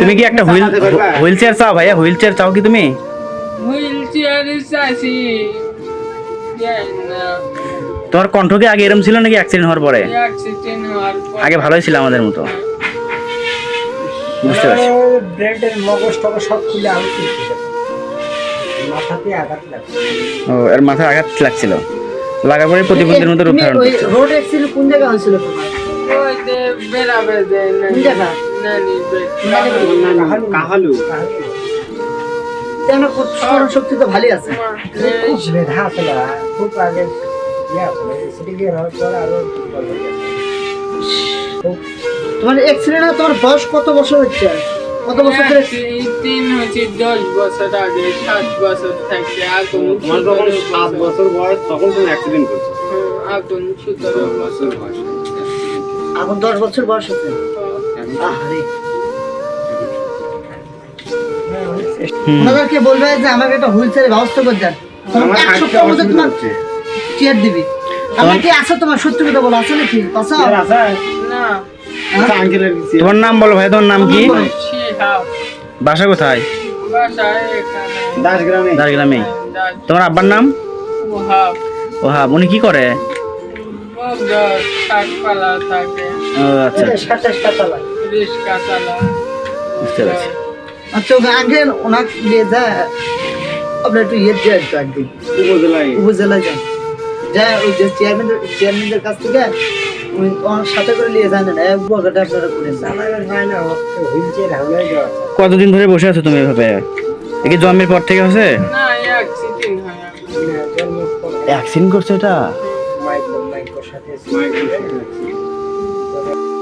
তুমি কি একটা হুইল হুইল চেয়ার চাও ভাইয়া? হুইল চেয়ার চাও কি তুমি? হুইল চেয়ারে চাইছি। তোমার কণ্ঠ কি আগে এরম ছিল নাকি অ্যাক্সিডেন্ট হওয়ার পরে? অ্যাক্সিডেন্ট হওয়ার পর। আগে ভালোই ছিল আমাদের মতো। বুঝতে পারছি। ব্রেন্ডের মগজ টগজ সব খুলে আউট মাথাতে আঘাত লাগছে। ও এর মাথায় আঘাত লাগছিল। লাগার পরে প্রতিবন্ধীর মতো রূপ ধারণ করছে। রোড অ্যাক্সিডেন্ট কোন জায়গায় হয়েছিল তোমার? কাহালু স্মরণ শক্তি তো ভালোই আছে খুব মেধা খুব আগে হয়ে। খুব তোমার বয়স কত বছর হচ্ছে কত বছর ধরে তিন হচ্ছে দশ বছর আগে সাত বছর থেকে এখন তোমার যখন সাত বছর বয়স তখন তুমি অ্যাক্সিডেন্ট করছ এখন সতেরো বছর বয়স এখন দশ বছর বয়স হচ্ছে ওনাদেরকে বলবে যে আমাকে একটা হুইল চেয়ারের ব্যবস্থা করে দেন। এক মধ্যে তোমার চেয়ার দিবি। আমার কি আছে তোমার সত্যি কথা বলো আছে নাকি? আছে? না। আচ্ছা, আঙ্কেলের কি তোমার নাম বলো ভাই তোমার নাম কি? বাসা কোথায়? ঝাড়গ্রামে তোমার আব্বার নাম? ওহাব। ও হ্যাঁ উনি কি করে? শাকপালা থাকে। আচ্ছা টাকা বুঝতে পারছি। আচ্ছা ওনাকে নিয়ে যা আপনার একটু ইয়ে দিয়ে একটু একদিন উপজেলায়। উপজেলায় যান। যা ওই যে চেয়ারম্যান চেয়ারম্যানদের কাছ থেকে সাথে করে নিয়ে যান না এক আপনারা করে কতদিন ধরে বসে আছো তুমি এভাবে? একে জন্মের পর থেকে আছে না অ্যাক্সিডেন্ট হয় করছে এটা? সাথে। Bye-bye.